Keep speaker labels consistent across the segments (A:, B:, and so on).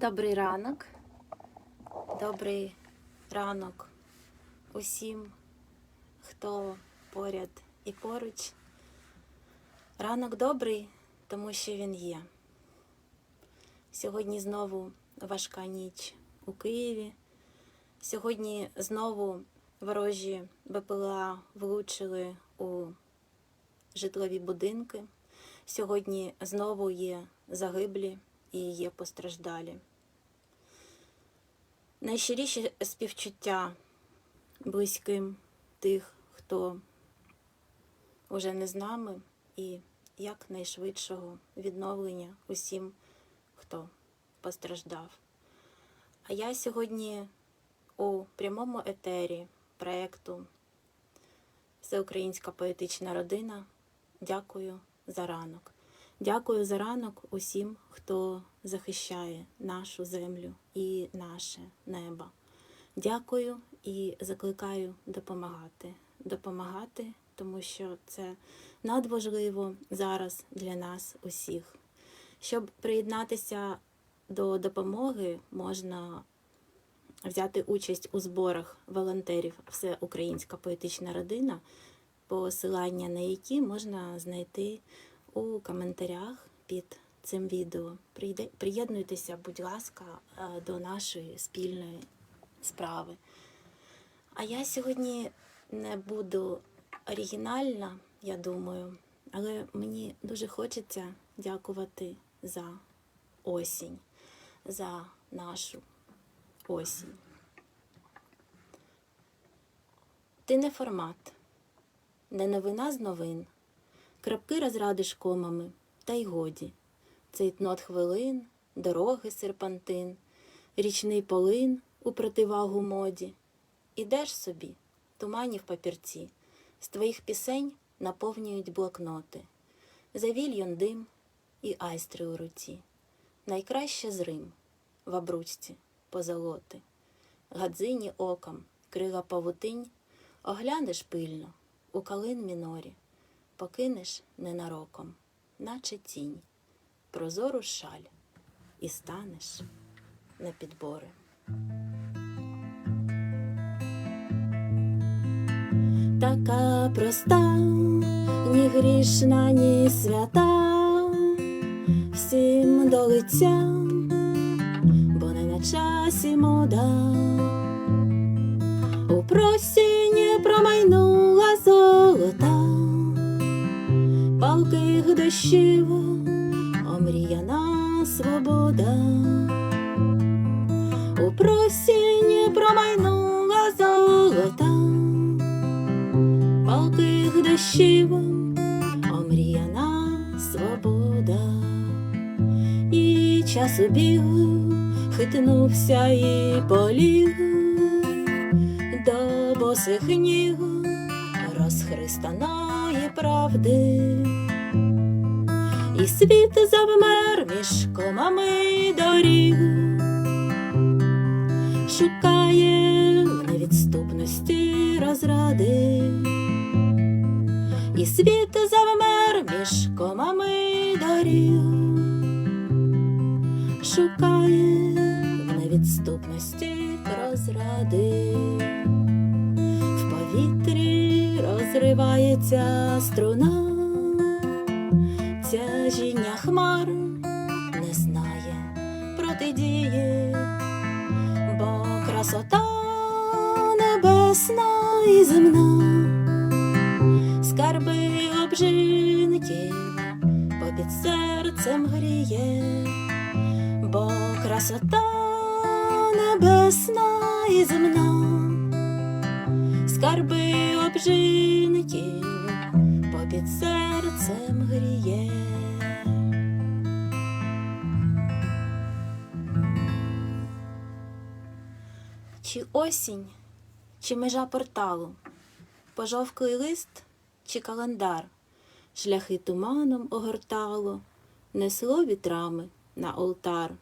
A: Добрий ранок. Добрий ранок усім, хто поряд і поруч. Ранок добрий, тому що він є. Сьогодні знову важка ніч у Києві. Сьогодні знову ворожі БПЛА влучили у житлові будинки. Сьогодні знову є загиблі і є постраждалі. Найщиріші співчуття близьким тих, хто уже не з нами, і якнайшвидшого відновлення усім, хто постраждав. А я сьогодні у прямому етері проєкту Всеукраїнська поетична родина. Дякую за ранок. Дякую за ранок усім, хто захищає нашу землю і наше небо. Дякую і закликаю допомагати. Допомагати, тому що це надважливо зараз для нас усіх. Щоб приєднатися до допомоги, можна взяти участь у зборах волонтерів Всеукраїнська поетична родина, посилання на які можна знайти у коментарях під цим відео. Приєднуйтеся, будь ласка, е, до нашої спільної справи. А я сьогодні не буду оригінальна, я думаю, але мені дуже хочеться дякувати за осінь, за нашу осінь. Ти не формат, не новина з новин. Крапки розрадиш комами, та й годі. Цейтнот хвилин, дороги серпантин, річний полин у противагу моді. Ідеш собі, тумані в папірці, з твоїх пісень наповнюють блокноти. Завільйон дим і айстри у руці. Найкраще з Рим в обручці позолоти. Гадзині оком, крила павутинь, оглянеш пильно у калин мінорі покинеш ненароком, наче тінь, прозору шаль, і станеш на підбори. Така проста, ні грішна, ні свята, всім до лиця, бо не на часі мода. У просінні промайнула палких дощів омріяна свобода. У просінні промайнула золота, палких дощів омріяна свобода. І час убіг, хитнувся і поліг до босих ніг розхристаної правди, світ завмер між комами доріг, шукає невідступності розради, і світ завмер між комами доріг, шукає невідступності розради. В повітрі розривається струна, хмар не знає протидії, бо красота небесна і земна, скарби обжинки попід серцем гріє, бо красота осінь, чи межа порталу, пожовклий лист чи календар, шляхи туманом огортало, несло вітрами на олтар,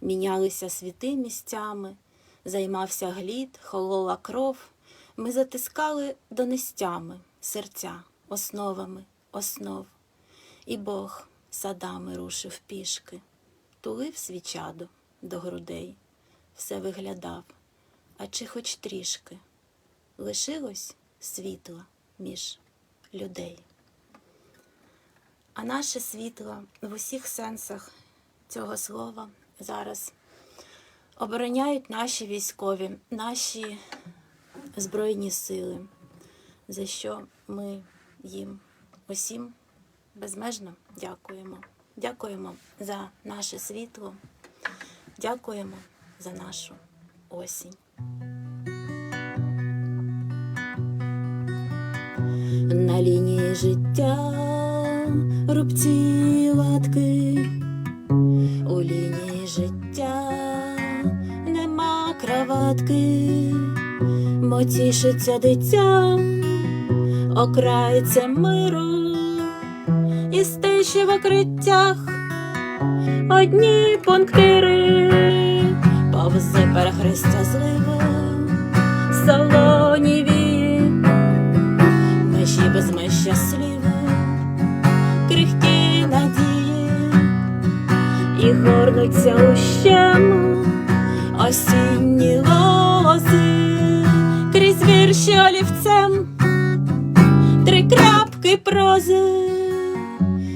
A: мінялися світи місцями, займався глід, холола кров, ми затискали донестями серця, основами основ. І Бог садами рушив пішки, тулив свічаду до грудей, все виглядав, а чи хоч трішки лишилось світло між людей. А наше світло в усіх сенсах цього слова зараз обороняють наші військові, наші Збройні сили, за що ми їм усім безмежно дякуємо. Дякуємо за наше світло, дякуємо за нашу осінь. На лінії життя рубці латки, у лінії життя нема краватки, мо тішиться дитя, окрається миру, і стиші в окриттях одні пунктири, повзи перехрестя зливи, солоніві, межі без меж щасливі, крихкі надії, і горнуться у щему осінні лози, крізь вірші олівцем, три крапки прози.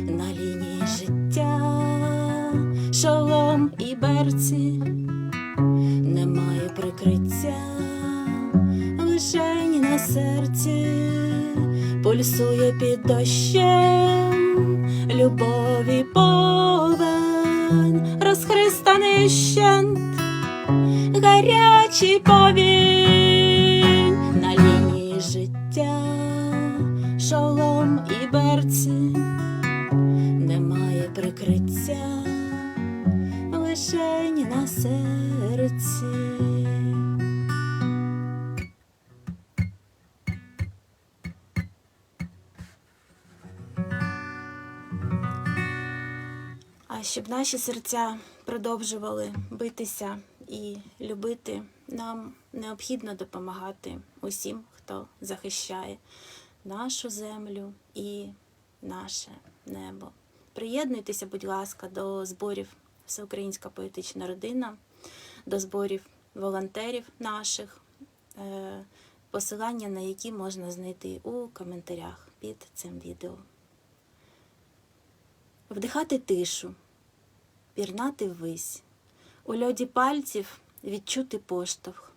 A: На лінії життя, шолом і берці, прикриття, лишень на серці, пульсує під дощем, любові повен, розхристаний щент, гарячий повінь щоб наші серця продовжували битися і любити, нам необхідно допомагати усім, хто захищає нашу землю і наше небо. Приєднуйтеся, будь ласка, до зборів Всеукраїнська поетична родина, до зборів волонтерів наших, е, посилання на які можна знайти у коментарях під цим відео. Вдихати тишу, пірнати ввись, у льоді пальців відчути поштовх.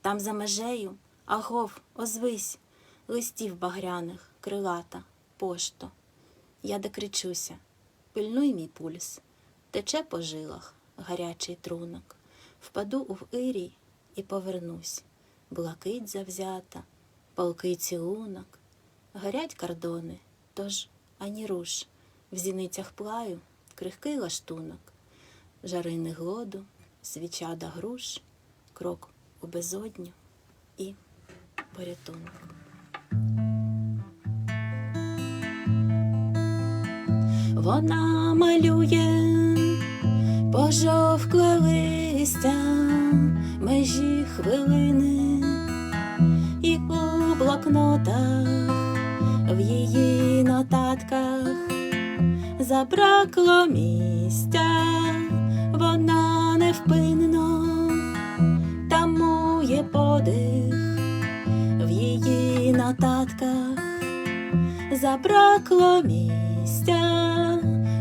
A: Там за межею, агов, озвись, листів багряних, крилата, пошто. Я докричуся, пильнуй мій пульс, тече по жилах гарячий трунок, впаду у вирій і повернусь, блакить завзята, палкий цілунок, горять кордони, тож ані руш, в зіницях плаю крихкий лаштунок, жарини глоду, свіча да груш, крок у безодню і порятунок. Вона малює пожовкле листя, межі хвилини, і у блокнотах в її нотатках забракло місця, невпинно тамує подих в її нотатках. Забракло місця,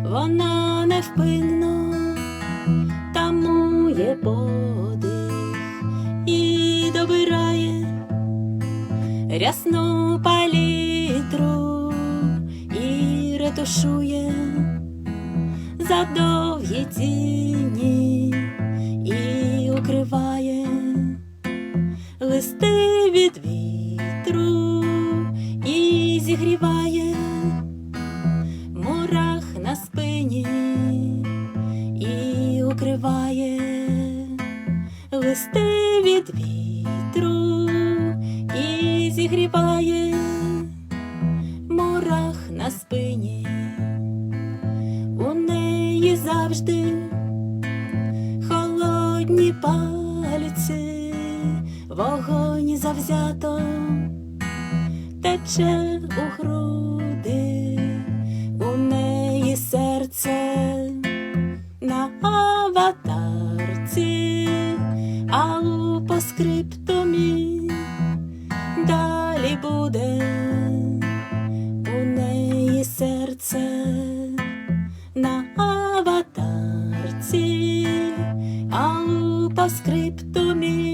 A: вона невпинно тамує подих і добирає рясну палітру і ретушує за довгі тіні листи від вітру і зігріває мурах на спині і укриває листи від вітру і зігріває вогонь завзято тече у груди, у неї серце на аватарці. скриптумі, далі буде у неї серце на аватарці, а у паскриптумі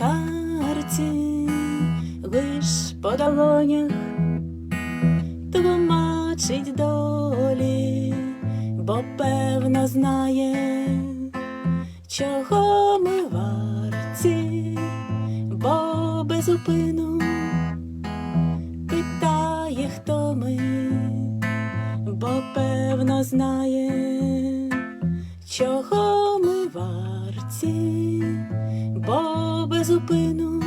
A: карті, лиш по долонях тлумачить долі, бо певно знає, чого ми варті, бо безупину питає, хто ми, бо певно знає, чого ми варті, бо безупину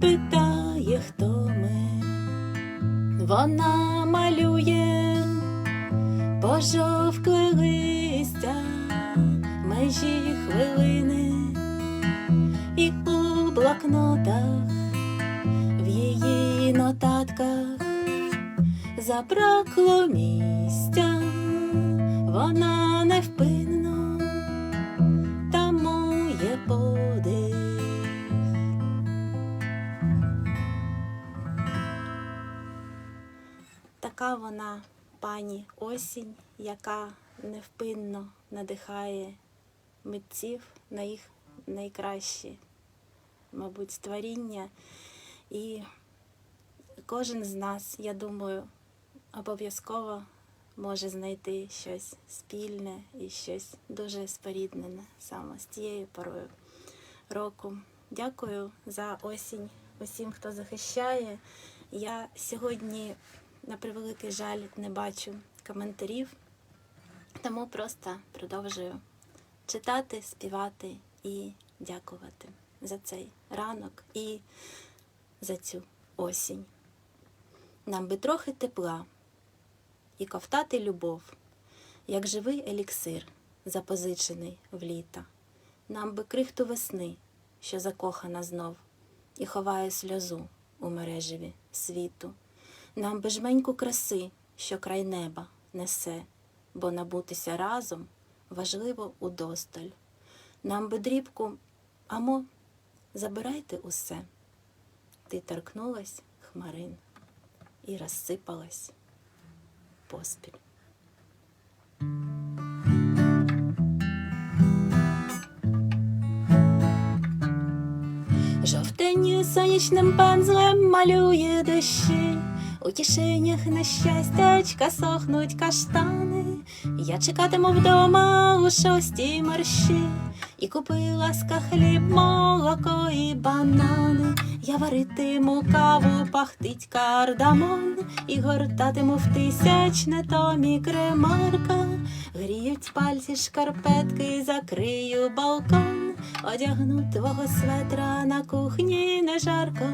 A: питає, хто ми. Вона малює пожовкле листя, межі хвилини, і у блокнотах, в її нотатках забракло місця, Така вона пані осінь, яка невпинно надихає митців на їх найкращі, мабуть, створіння. І кожен з нас, я думаю, обов'язково може знайти щось спільне і щось дуже споріднене саме з тією порою року. Дякую за осінь усім, хто захищає. Я сьогодні, на превеликий жаль, не бачу коментарів, тому просто продовжую читати, співати і дякувати за цей ранок і за цю осінь. Нам би трохи тепла і ковтати любов, як живий еліксир, запозичений в літа. Нам би крихту весни, що закохана знов, і ховає сльозу у мережеві світу. Нам би жменьку краси, що край неба несе, бо набутися разом важливо удосталь. Нам би дрібку, амо, забирайте усе. Ти торкнулась хмарин і розсипалась поспіль. Жовтень сонячним пензлем малює дощі, у кишенях на щастячка сохнуть каштани. Я чекатиму вдома у шостій марші, і купила ска хліб, молоко і банани. Я варитиму каву, пахтить кардамон, і гортатиму в тисячне томі кремарка. Гріють пальці шкарпетки, закрию балкон, одягну твого светра на кухні не жарко.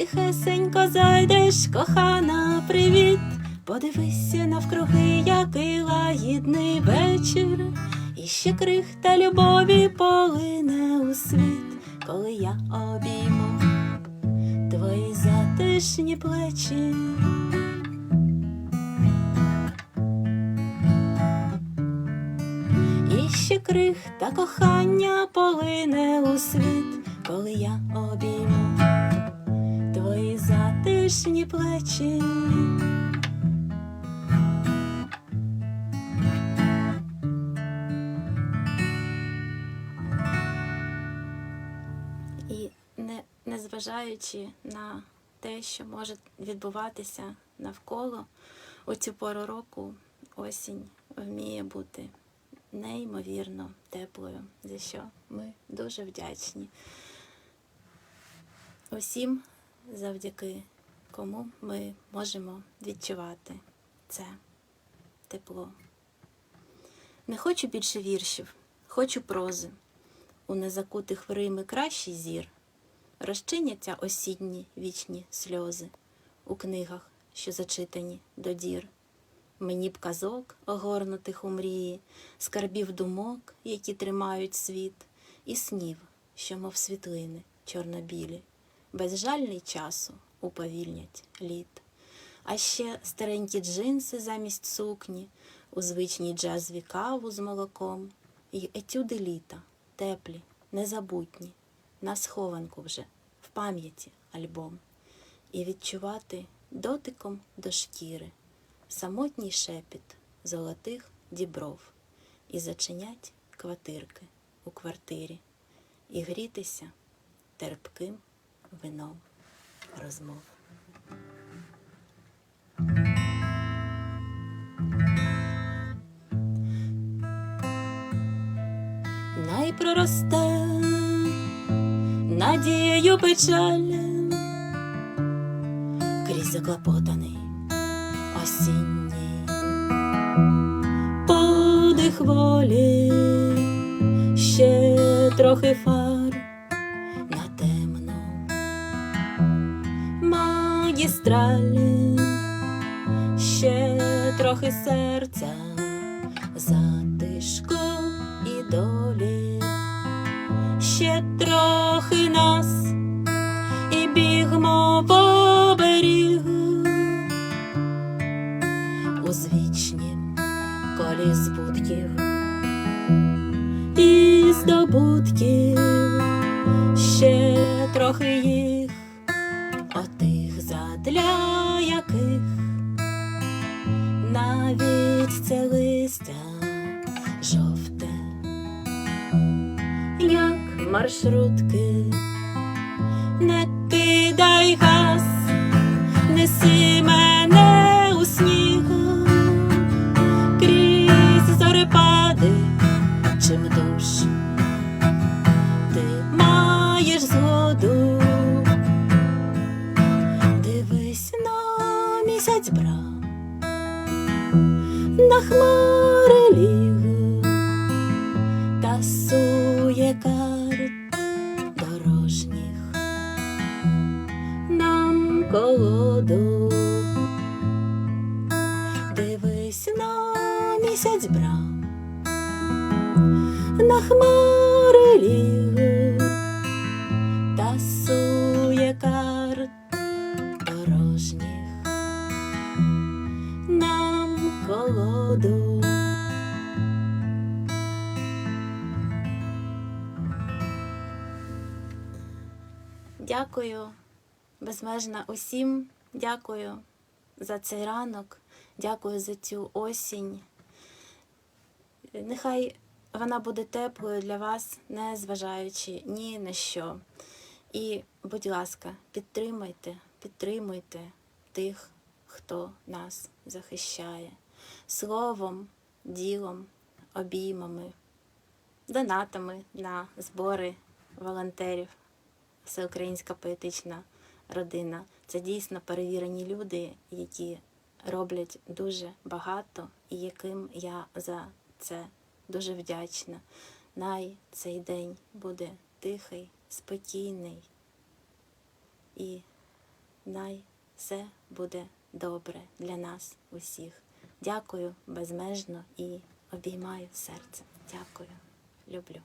A: Тихесенько зайдеш, кохана, привіт. Подивися навкруги, який лагідний вечір, і ще крихта любові полине у світ, коли я обійму твої затишні плечі. І ще крихта кохання полине у світ, коли я обійму затишні плечі. І не, незважаючи на те, що може відбуватися навколо, у цю пору року осінь вміє бути неймовірно теплою, за що ми дуже вдячні усім, завдяки кому ми можемо відчувати це тепло. Не хочу більше віршів, хочу прози. У незакутих в Рими кращий зір, розчиняться осінні вічні сльози у книгах, що зачитані до дір. Мені б казок, огорнутих у мрії, скарбів думок, які тримають світ, і снів, що, мов світлини, чорнобілі, безжальний часу уповільнять літ. А ще старенькі джинси замість сукні, у звичній джазві каву з молоком, і етюди літа, теплі, незабутні, на схованку вже, в пам'яті альбом, і відчувати дотиком до шкіри самотній шепіт золотих дібров, і зачинять квартирки у квартирі, і грітися терпким вином розмов. Найпроросте надією печаль крізь заклопотаний осінній подих волі, ще трохи фар магістралі, ще трохи серця затишку і долі, ще трохи нас і бігмо по берегу у звічнім колі збутків і здобутків, ще трохи їх, маршрутки, не кидай газ, неси мене у сніг крізь зорепади, чим душ ти маєш згоду, дивись на місяць брав, на хмари колоду. Дякую безмежно усім. Дякую за цей ранок. Дякую за цю осінь. Нехай вона буде теплою для вас, не зважаючи ні на що. І, будь ласка, підтримайте, підтримуйте тих, хто нас захищає словом, ділом, обіймами, донатами на збори волонтерів. Всеукраїнська поетична родина. Це дійсно перевірені люди, які роблять дуже багато, і яким я за це дуже вдячна. Най цей день буде тихий, спокійний, і най все буде добре для нас усіх. Дякую безмежно і обіймаю серце. Дякую, люблю.